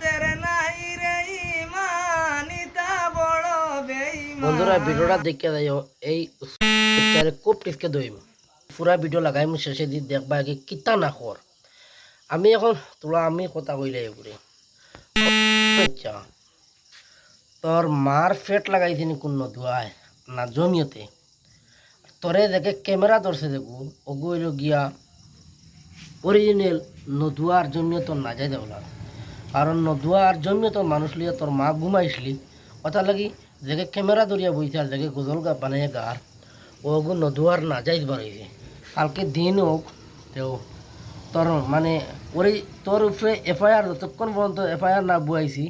তেরে নাই রে ইমানিতা বড় বেঈমান। বন্ধুরা, ভিডিওটা দেখে এই খুব টিপকে দইব পুরা ভিডিও লাগাই মু শেষে দি দেখবা কি কিতা না কর আমি এখন, তোলা আমি কথা কইলে এগুলি আচ্ছা তোর মার ফেট লাগাইছিনি কোন নদুয়ায় না জমিয়তে? তোরে দেখে ক্যামেরা ধরছে দেখু ওগুইল গিয়া। অরিজিনাল নদুয়ার জন্য তোর না যাই দেওয়া কারণ নদুয়ার জমিয়ে তোর মানুষ লিয়ে তোর মা ঘুমাইছিলি কথা লাগি যেকে ক্যামেরা ধরিয়া বইছে আর যেকে গজল গা বানাইয়া গার ওগু নদুয়ার না যাই বাড়াইছে কালকে দিন হোক তেও তোর মানে ওই তোর উপরে এফআইআর যতক্ষণ পর্যন্ত এফআইআর না বুয়াইছি,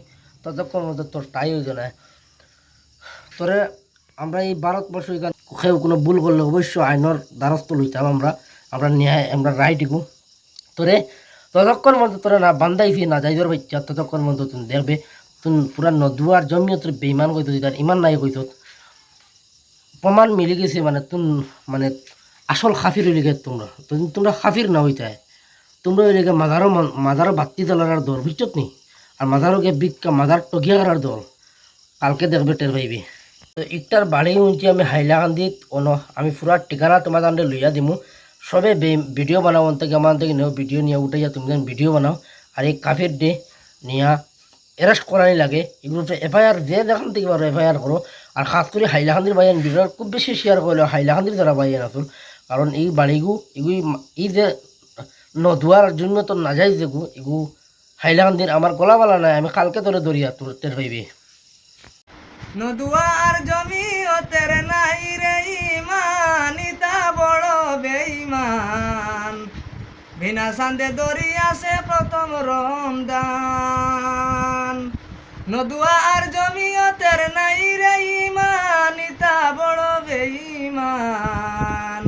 ততক্ষণ পর্যন্ত তোর টাই হইতো না। তোরে আমরা এই ভারতবর্ষ কেউ কোনো ভুল করলে অবশ্যই আইনের দ্বারস্থ লইতাম আমরা। আমরা ন্যায় আমরা রাইটিকু তোরে? ততক্ষণ পর্যন্ত তোরা না বান্ধাইছি না যাইদর বাচ্চা ততক্ষণ পর্যন্ত তুমি দেখবে তুমি পুরা নদুয়ার জমিও তোর বেইমান কইতো তার ইমান নাই কইতো প্রমাণ মিলে গেছে মানে তুম মানে আসল খাফির হইলে গে তোমরা তুমি- তোমরা খাফির না হইতায় তোমরা হইলে গে মাজারও মন- মাজারও বাত্তি দলার দল বুঝছত নি? আর মাজারও গে বিকা মাজার টগিয়া করার দল। কালকে দেখবে টের পাইবি। তো ইটার বাড়ি উঞ্চি আমি হাইলাকান্দিত, অন, আমি পুরা ঠিকানা তোমার লইয়া দিমু। সবে ভিডিও বানাও থেকে আমার থেকে নেও ভিডিও নিয়ে উঠাইয়া তুমি যেন ভিডিও বানাও। আর এই কাফের ডে নিয়া অ্যারেস্ট করাই লাগে। এগুলো এফআইআর যে দেখান থেকে পারো এফআইআর করো। আর খাস করে হাইলাকান্দির বাইয়ান ভিডিও খুব বেশি শেয়ার করলে হাইলাকান্দির যারা বাইয়ান আসুন কারণ এই বাড়িগু এগুলি এই যে নদুয়ার জন্য তো না যাই যেগু এগু হাইলাকান্দির আমার গলাবালা নাই, আমি কালকে ধরে দরিয়া তোর টের পাইবি। নদুয়ার জমি বিনা সান্দে দরি আছে প্রথম রমদান নদুয়ার জমি ও তেরে নাই রে ইমানিতা বড় বেঈমান।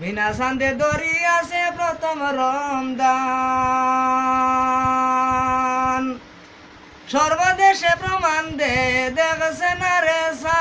বিনা সান্দে দরি আছে প্রথম রমদান সর্বদেশে প্রমাণ দে, দেখছে না রে সা